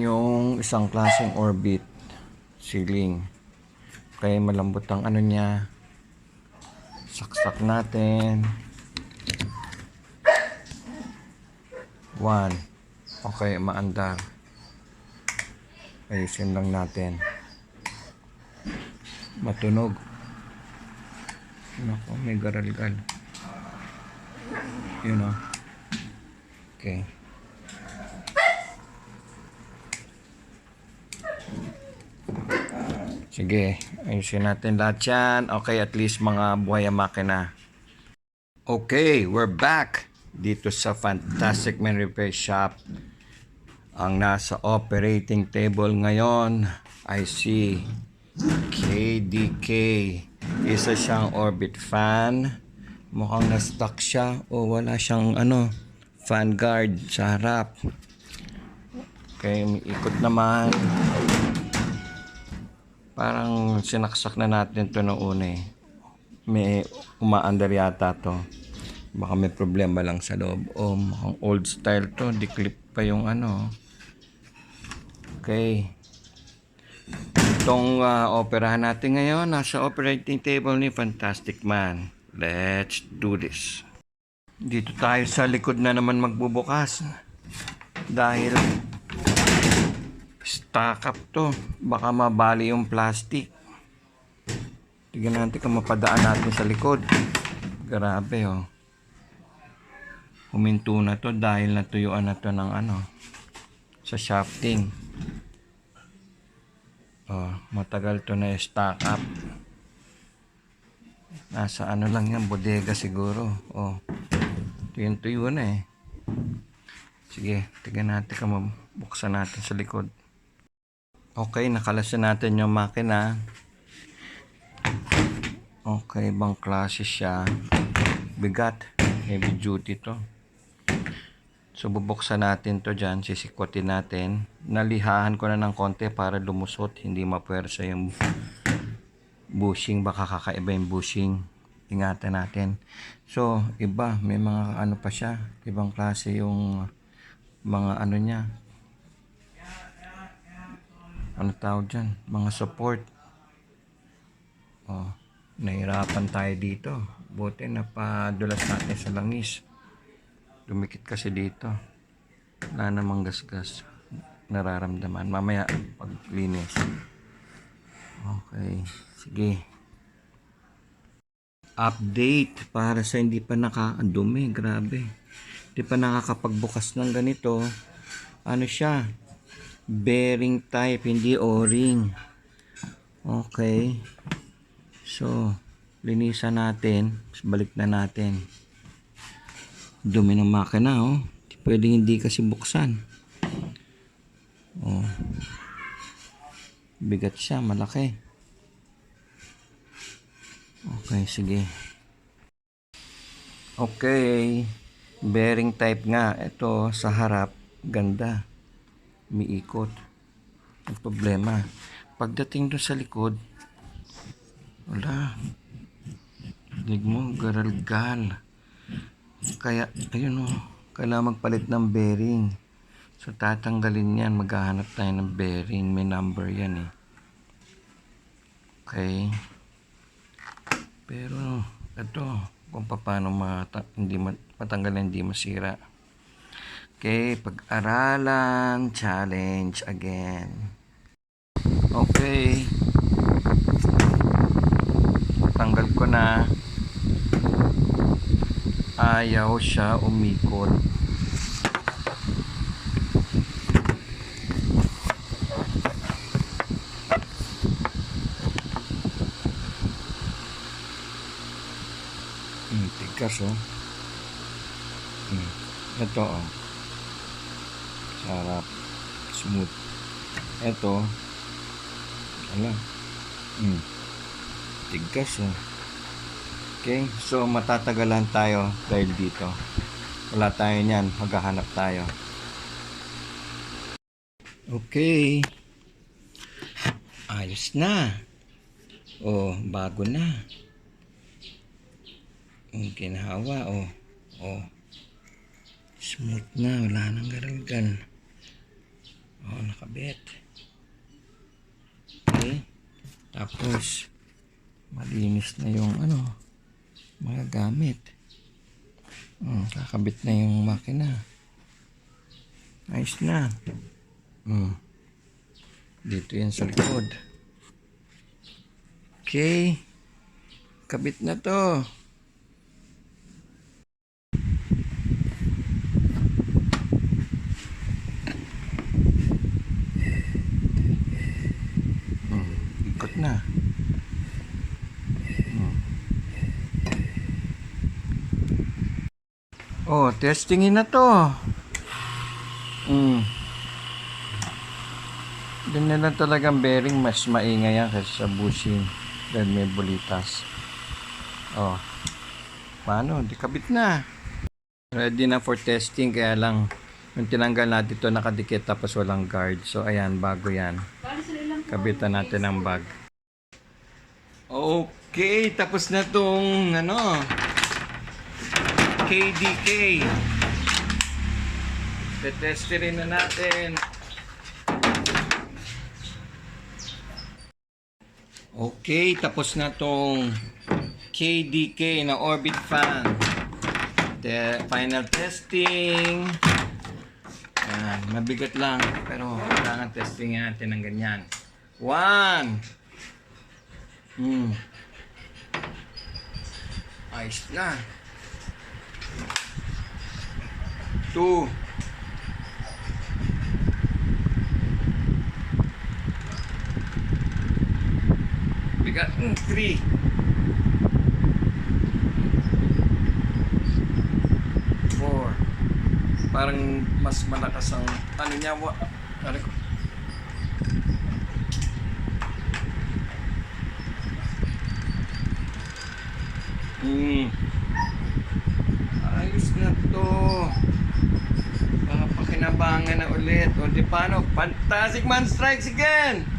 yung isang klaseng orbit ceiling. Kaya malambot ang ano niya. Saksak natin. One. Okay, maandar. Ayusin lang natin. Matunog. Nako, may garalgal. Yun o. Okay. Sige, ayusin natin lahat yan. Okay, at least mga buhay ang makina. Okay, we're back dito sa Fantastic Man Repair Shop. Ang nasa operating table ngayon ay si KDK. Isa siyang orbit fan. Mukhang na-stuck siya o wala siyang ano, fan guard sa harap. Okay, may ikot naman. Parang sinaksak na natin to noong una eh. May umaandar yata to. Baka may problema lang sa loob. O mukhang old style to. Di-clip pa yung ano. Okay. Itong ah, operahan natin ngayon, nasa operating table ni Fantastic Man. Let's do this. Dito tayo sa likod na naman magbubukas. Dahil stock up to. Baka mabali yung plastic. Tignan natin kung mapadaan natin sa likod. Grabe oh. Huminto na to dahil natuyuan na to ng ano sa shafting. Oh, matagal to na stock up. Nasa ano lang yan, bodega siguro. Oh, tuyo na eh. Sige, tignan natin kung mabuksan natin sa likod. Okay, nakalasan natin yung makina. Okay, bang klase siya. Bigat. Heavy duty to. So, bubuksan natin to dyan. Sisikwatin natin. Nalihahan ko na ng konti para lumusot. Hindi mapwersa yung bushing. Baka kakaiba yung bushing. Ingatan natin. So, iba. May mga ano pa siya. Ibang klase yung mga ano niya. Ano tawag dyan? Mga support. Oh, nahirapan tayo dito. Buti napadulas natin sa langis. Dumikit kasi dito. Wala namang gasgas. Nararamdaman. Mamaya paglinis. Okay. Sige. Update para sa hindi pa nakadumi. Grabe. Hindi pa nakakapagbukas ng ganito. Ano siya? Bearing type, hindi o-ring. Okay. So, linisan natin. Balik na natin. Dumi ng makina, oh. Pwedeng hindi kasi buksan. Oh. Bigat siya, malaki. Okay, sige. Okay. Bearing type nga. Ito, sa harap, ganda. Miikot. Ang problema. Pagdating doon sa likod, wala. Lig mo, garalgal. Kaya, ayun o, kailangan magpalit ng bearing. So, tatanggalin yan. Maghahanap tayo ng bearing. May number yan eh. Okay. Pero, ito, kung paano mata, hindi ma- matanggal hindi masira. Okay, pag-aralan, challenge again. Okay. Tanggal ko na. Ayaw siya umikot. Hmm, tigas oh. Hmm. Ito oh. Sarap. Smooth. Ito. Ala. Hmm. Tigas oh. Okay, so matatagalan tayo dahil dito. Wala tayo niyan, maghahanap tayo. Okay. Ayos na. Oh, bago na. Ang ginhawa, oh. Oh. Smooth na, wala nang garalgan. Oh, kakabit. Okay. Tapos, malinis na yung ano, mga gamit. Hmm, kakabit na yung makina. Ayos na. Hmm. Dito yan sa likod. Okay. Kabit na to. Hmm, ikot na. Hmm. Testingin na to. Hmm. Doon na lang talagang bearing mas maingay yan kasi sa bushing dahil may bulitas. Oh. Paano? Di kabit na. Ready na for testing kaya lang yung tinanggal natin ito nakadikit tapos walang guard. So ayan, bago yan. Kabitan natin ang bag. Okay, tapos na tong ano KDK. Tetesterin na natin. Okay, tapos na tong KDK na orbit fan. The final testing. Yan, mabigat lang. Pero kailangan testing natin ng ganyan. One. Hmm. Ayos na. Two. Bigat. Mm, three. Four. Parang mas malakas ang ano niya. Wa, ano ko? Hmm. Ayos na to. Baka pakinabangan na ulit. O di paano? Fantastic Man strikes again!